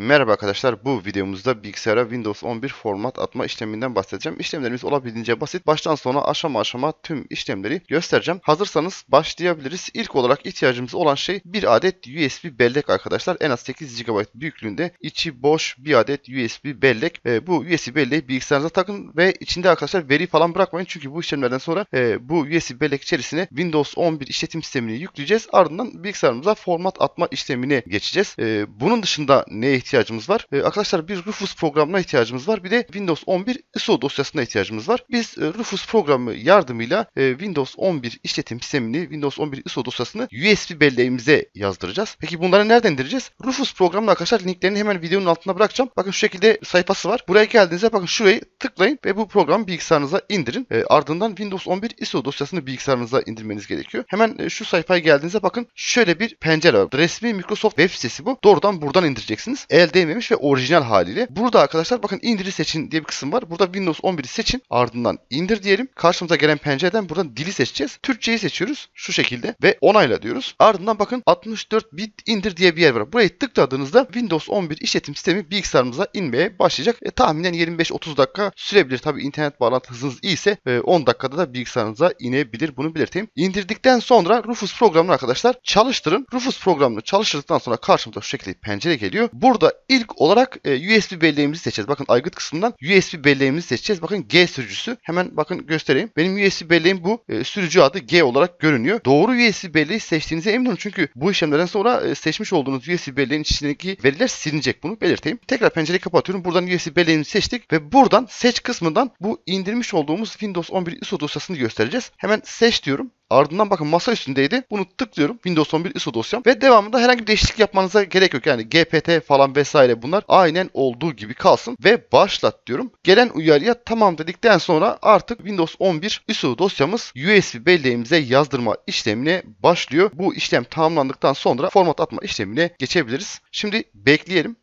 Merhaba arkadaşlar bu videomuzda bilgisayara Windows 11 format atma işleminden bahsedeceğim. İşlemlerimiz olabildiğince basit. Baştan sona aşama aşama tüm işlemleri göstereceğim. Hazırsanız başlayabiliriz. İlk olarak ihtiyacımız olan şey bir adet USB bellek arkadaşlar. En az 8 GB büyüklüğünde içi boş bir adet USB bellek. E, bu USB belleği bilgisayarınıza takın ve içinde arkadaşlar veri falan bırakmayın. Çünkü bu işlemlerden sonra e, bu USB bellek içerisine Windows 11 işletim sistemini yükleyeceğiz. Ardından bilgisayarımıza format atma işlemine geçeceğiz. E, bunun dışında neye ihtiyacımız var? E, arkadaşlar bir Rufus programına ihtiyacımız var. Bir de Windows 11 ISO dosyasına ihtiyacımız var. Biz e, Rufus programı yardımıyla e, Windows 11 işletim sistemini, Windows 11 ISO dosyasını USB belleğimize yazdıracağız. Peki bunları nereden indireceğiz? Rufus programına arkadaşlar linklerini hemen videonun altına bırakacağım. Bakın şu şekilde sayfası var. Buraya geldiğinizde bakın şurayı tıklayın ve bu programı bilgisayarınıza indirin. E, ardından Windows 11 ISO dosyasını bilgisayarınıza indirmeniz gerekiyor. Hemen e, şu sayfaya geldiğinizde bakın şöyle bir pencere var. Resmi Microsoft web sitesi bu. Doğrudan buradan indireceksiniz. El değmemiş ve orijinal haliyle. Burada arkadaşlar bakın indiri seçin diye bir kısım var. Burada Windows 11'i seçin. Ardından indir diyelim. Karşımıza gelen pencereden buradan dili seçeceğiz. Türkçeyi seçiyoruz. Şu şekilde ve onayla diyoruz. Ardından bakın 64 bit indir diye bir yer var. Burayı tıkladığınızda Windows 11 işletim sistemi bilgisayarımıza inmeye başlayacak. E, tahminen 25-30 dakika sürebilir. Tabi internet bağlantı hızınız iyiyse e, 10 dakikada da bilgisayarınıza inebilir. Bunu belirteyim. İndirdikten sonra Rufus programını arkadaşlar çalıştırın. Rufus programını çalıştırdıktan sonra karşımıza şu şekilde pencere geliyor. Burada ilk olarak e, USB belleğimizi seçeceğiz. Bakın aygıt kısmından USB belleğimizi seçeceğiz. Bakın G sürücüsü. Hemen bakın göstereyim. Benim USB belleğim bu. E, sürücü adı G olarak görünüyor. Doğru USB belleği seçtiğinize emin olun. Çünkü bu işlemlerden sonra e, seçmiş olduğunuz USB belleğin içindeki veriler silinecek. Bunu belirteyim. Tekrar pencereyi kapatıyorum. Buradan USB belleğimizi seçtik ve buradan seç kısmından bu indirmiş olduğumuz Windows 11 ISO dosyasını göstereceğiz. Hemen seç diyorum. Ardından bakın masa üstündeydi. Bunu tıklıyorum. Windows 11 ISO dosyam. Ve devamında herhangi bir değişiklik yapmanıza gerek yok. Yani GPT falan vesaire bunlar aynen olduğu gibi kalsın. Ve başlat diyorum. Gelen uyarıya tamam dedikten sonra artık Windows 11 ISO dosyamız USB belleğimize yazdırma işlemine başlıyor. Bu işlem tamamlandıktan sonra format atma işlemine geçebiliriz. Şimdi bekleyelim.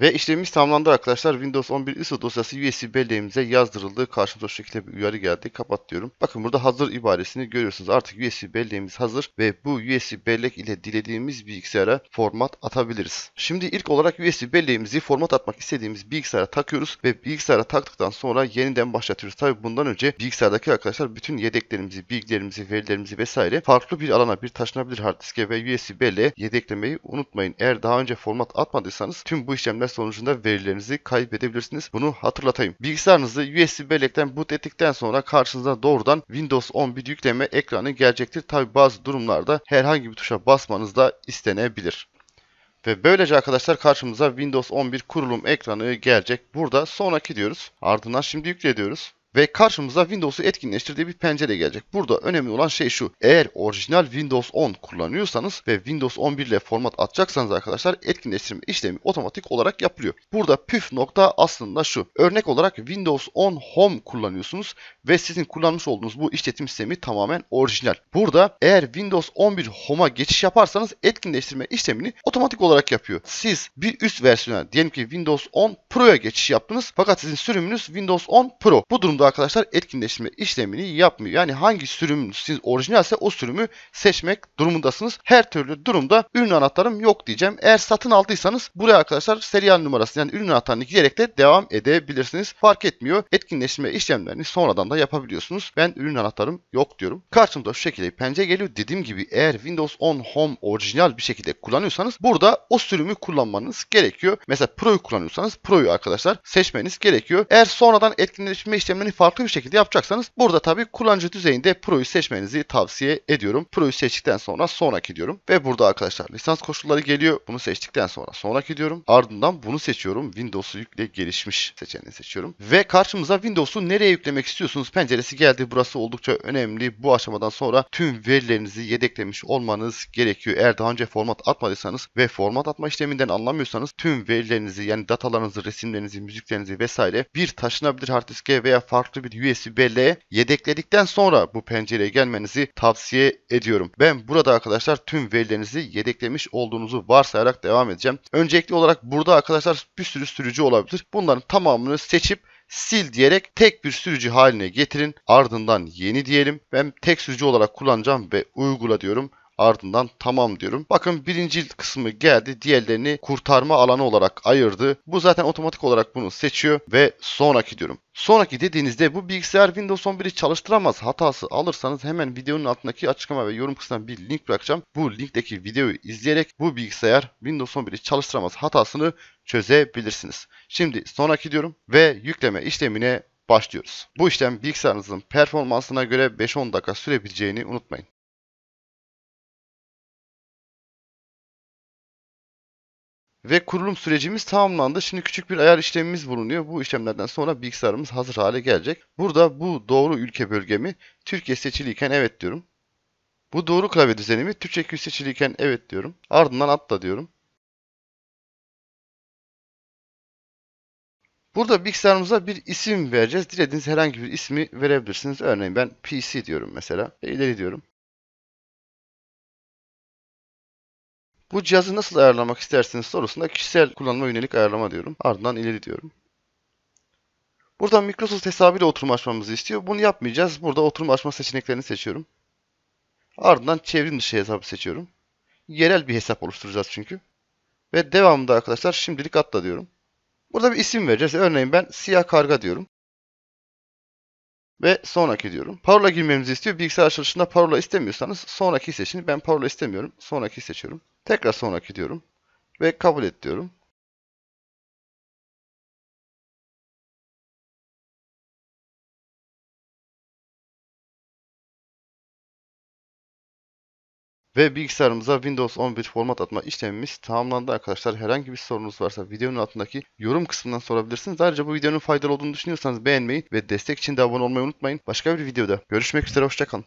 Ve işlemimiz tamamlandı arkadaşlar. Windows 11 ISO dosyası USB belleğimize yazdırıldı. Karşımıza şu şekilde bir uyarı geldi. Kapat diyorum. Bakın burada hazır ibaresini görüyorsunuz. Artık USB belleğimiz hazır ve bu USB bellek ile dilediğimiz bilgisayara format atabiliriz. Şimdi ilk olarak USB belleğimizi format atmak istediğimiz bilgisayara takıyoruz ve bilgisayara taktıktan sonra yeniden başlatıyoruz. Tabi bundan önce bilgisayardaki arkadaşlar bütün yedeklerimizi, bilgilerimizi, verilerimizi vesaire farklı bir alana, bir taşınabilir hard diske ve USB belleğe yedeklemeyi unutmayın. Eğer daha önce format atmadıysanız tüm bu işlemler sonucunda verilerinizi kaybedebilirsiniz. Bunu hatırlatayım. Bilgisayarınızı USB bellekten boot ettikten sonra karşınıza doğrudan Windows 11 yükleme ekranı gelecektir. Tabi bazı durumlarda herhangi bir tuşa basmanız da istenebilir. Ve böylece arkadaşlar karşımıza Windows 11 kurulum ekranı gelecek. Burada sonraki diyoruz. Ardından şimdi yükle diyoruz ve karşımıza Windows'u etkinleştirdiği bir pencere gelecek. Burada önemli olan şey şu. Eğer orijinal Windows 10 kullanıyorsanız ve Windows 11 ile format atacaksanız arkadaşlar etkinleştirme işlemi otomatik olarak yapılıyor. Burada püf nokta aslında şu. Örnek olarak Windows 10 Home kullanıyorsunuz ve sizin kullanmış olduğunuz bu işletim sistemi tamamen orijinal. Burada eğer Windows 11 Home'a geçiş yaparsanız etkinleştirme işlemini otomatik olarak yapıyor. Siz bir üst versiyona diyelim ki Windows 10 Pro'ya geçiş yaptınız fakat sizin sürümünüz Windows 10 Pro. Bu durumda arkadaşlar etkinleştirme işlemini yapmıyor. Yani hangi sürüm siz orijinalse o sürümü seçmek durumundasınız. Her türlü durumda ürün anahtarım yok diyeceğim. Eğer satın aldıysanız buraya arkadaşlar serial numarası yani ürün anahtarını girerek de devam edebilirsiniz. Fark etmiyor. Etkinleştirme işlemlerini sonradan da yapabiliyorsunuz. Ben ürün anahtarım yok diyorum. Karşımda şu şekilde pencere geliyor. Dediğim gibi eğer Windows 10 Home orijinal bir şekilde kullanıyorsanız burada o sürümü kullanmanız gerekiyor. Mesela Pro'yu kullanıyorsanız Pro'yu arkadaşlar seçmeniz gerekiyor. Eğer sonradan etkinleştirme işlemlerini farklı bir şekilde yapacaksanız burada tabi kullanıcı düzeyinde Pro'yu seçmenizi tavsiye ediyorum. Pro'yu seçtikten sonra sonraki diyorum. Ve burada arkadaşlar lisans koşulları geliyor. Bunu seçtikten sonra sonraki diyorum. Ardından bunu seçiyorum. Windows'u yükle gelişmiş seçeneğini seçiyorum. Ve karşımıza Windows'u nereye yüklemek istiyorsunuz penceresi geldi. Burası oldukça önemli. Bu aşamadan sonra tüm verilerinizi yedeklemiş olmanız gerekiyor. Eğer daha önce format atmadıysanız ve format atma işleminden anlamıyorsanız tüm verilerinizi yani datalarınızı, resimlerinizi, müziklerinizi vesaire bir taşınabilir hard diske veya farklı bir USB belleğe yedekledikten sonra bu pencereye gelmenizi tavsiye ediyorum. Ben burada arkadaşlar tüm verilerinizi yedeklemiş olduğunuzu varsayarak devam edeceğim. Öncelikli olarak burada arkadaşlar bir sürü sürücü olabilir. Bunların tamamını seçip sil diyerek tek bir sürücü haline getirin. Ardından yeni diyelim. Ben tek sürücü olarak kullanacağım ve uygula diyorum. Ardından tamam diyorum. Bakın birinci kısmı geldi. Diğerlerini kurtarma alanı olarak ayırdı. Bu zaten otomatik olarak bunu seçiyor ve sonraki diyorum. Sonraki dediğinizde bu bilgisayar Windows 11'i çalıştıramaz hatası alırsanız hemen videonun altındaki açıklama ve yorum kısmına bir link bırakacağım. Bu linkteki videoyu izleyerek bu bilgisayar Windows 11'i çalıştıramaz hatasını çözebilirsiniz. Şimdi sonraki diyorum ve yükleme işlemine başlıyoruz. Bu işlem bilgisayarınızın performansına göre 5-10 dakika sürebileceğini unutmayın. Ve kurulum sürecimiz tamamlandı. Şimdi küçük bir ayar işlemimiz bulunuyor. Bu işlemlerden sonra bilgisayarımız hazır hale gelecek. Burada bu doğru ülke bölgemi Türkiye seçiliyken evet diyorum. Bu doğru klavye düzenimi Türkçe 200 seçiliyken evet diyorum. Ardından atla diyorum. Burada bilgisayarımıza bir isim vereceğiz. Dilediğiniz herhangi bir ismi verebilirsiniz. Örneğin ben PC diyorum mesela. Ve ileri diyorum. Bu cihazı nasıl ayarlamak istersiniz sorusunda kişisel kullanıma yönelik ayarlama diyorum. Ardından ileri diyorum. Buradan Microsoft hesabıyla oturum açmamızı istiyor. Bunu yapmayacağız. Burada oturum açma seçeneklerini seçiyorum. Ardından çevrim dışı hesabı seçiyorum. Yerel bir hesap oluşturacağız çünkü. Ve devamında arkadaşlar şimdilik atla diyorum. Burada bir isim vereceğiz. Örneğin ben siyah karga diyorum. Ve sonraki diyorum. Parola girmemizi istiyor. Bilgisayar açılışında parola istemiyorsanız sonraki seçin. Ben parola istemiyorum. Sonraki seçiyorum. Tekrar sonraki diyorum. Ve kabul et diyorum. Ve bilgisayarımıza Windows 11 format atma işlemimiz tamamlandı arkadaşlar. Herhangi bir sorunuz varsa videonun altındaki yorum kısmından sorabilirsiniz. Ayrıca bu videonun faydalı olduğunu düşünüyorsanız beğenmeyi ve destek için de abone olmayı unutmayın. Başka bir videoda görüşmek üzere hoşçakalın.